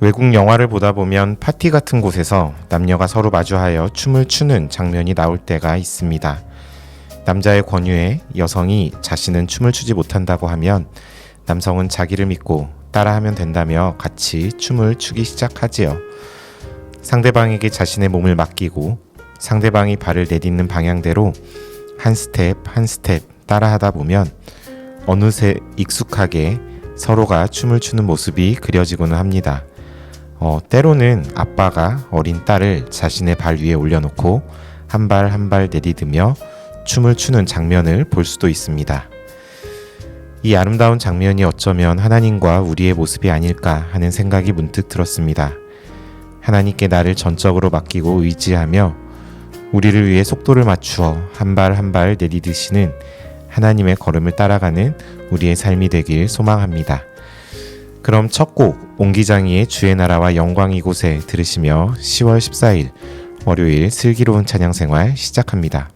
외국 영화를 보다 보면 파티 같은 곳에서 남녀가 서로 마주하여 춤을 추는 장면이 나올 때가 있습니다. 남자의 권유에 여성이 자신은 춤을 추지 못한다고 하면 남성은 자기를 믿고 따라하면 된다며 같이 춤을 추기 시작하지요. 상대방에게 자신의 몸을 맡기고 상대방이 발을 내딛는 방향대로 한 스텝 한 스텝 따라하다 보면 어느새 익숙하게 서로가 춤을 추는 모습이 그려지고는 합니다. 어, 때로는 아빠가 어린 딸을 자신의 발 위에 올려놓고 한발 한발 내디디며 춤을 추는 장면을 볼 수도 있습니다. 이 아름다운 장면이 어쩌면 하나님과 우리의 모습이 아닐까 하는 생각이 문득 들었습니다. 하나님께 나를 전적으로 맡기고 의지하며 우리를 위해 속도를 맞추어 한 발 한 발 내디드시는 하나님의 걸음을 따라가는 우리의 삶이 되길 소망합니다. 그럼 첫 곡 옹기장이의 주의 나라와 영광 이곳에 들으시며 10월 14일 월요일 슬기로운 찬양 생활 시작합니다.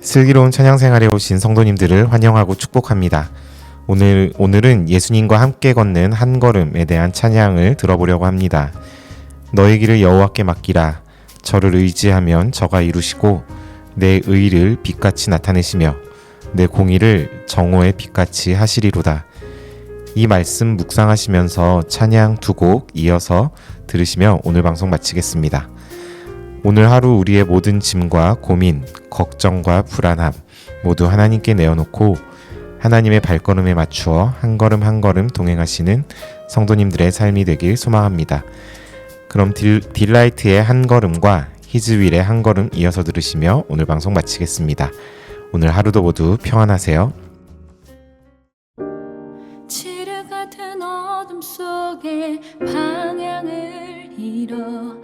슬기로운 찬양 생활에 오신 성도님들을 환영하고 축복합니다. 오늘 오늘은 예수님과 함께 걷는 한 걸음에 대한 찬양을 들어보려고 합니다. 너의 길을 여호와께 맡기라. 저를 의지하면 저가 이루시고 내 의를 빛같이 나타내시며 내 공의를 정오의 빛같이 하시리로다. 이 말씀 묵상하시면서 찬양 두 곡 이어서 들으시며 오늘 방송 마치겠습니다. 오늘 하루 우리의 모든 짐과 고민, 걱정과 불안함 모두 하나님께 내어놓고 하나님의 발걸음에 맞추어 한 걸음 한 걸음 동행하시는 성도님들의 삶이 되길 소망합니다. 그럼 딜, 딜라이트의 한 걸음과 히즈윌의 한 걸음 이어서 들으시며 오늘 방송 마치겠습니다. 오늘 하루도 모두 평안하세요. 지뢰 같은 어둠 속에 방향을 잃어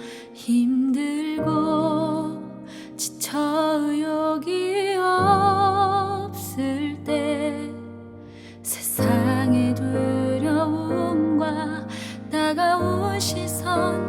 시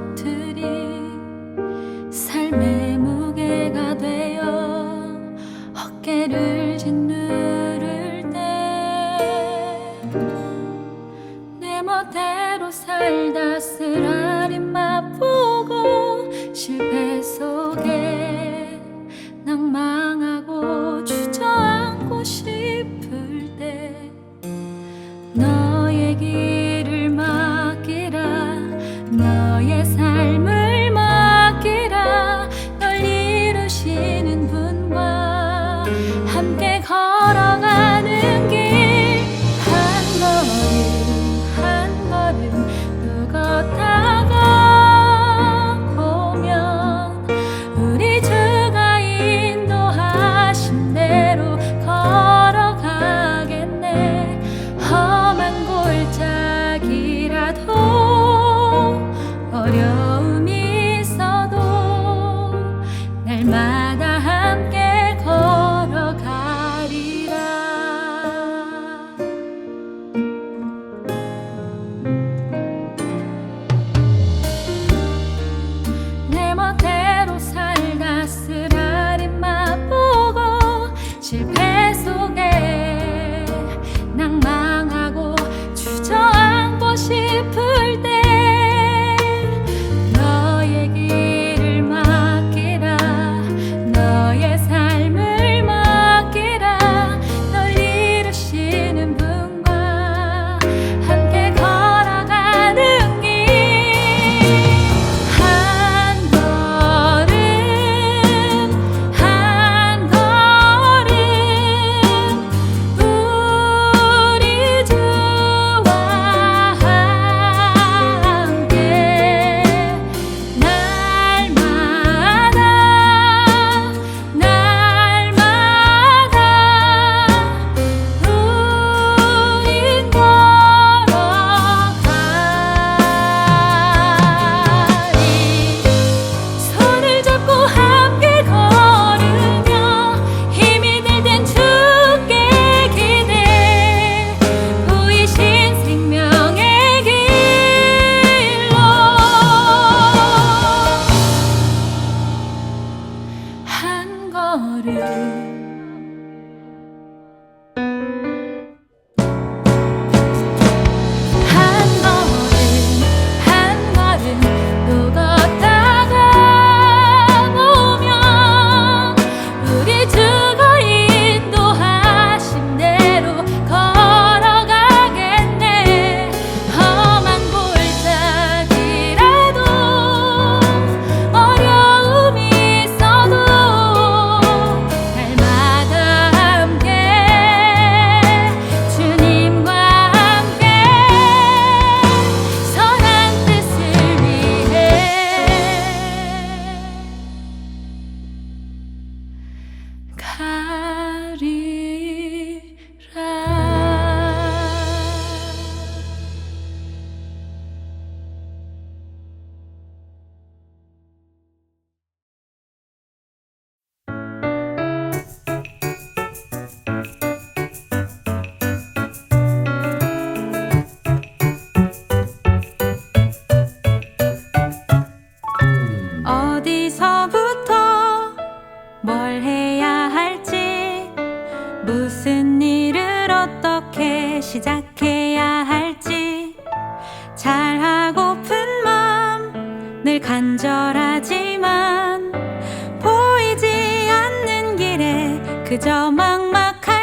그저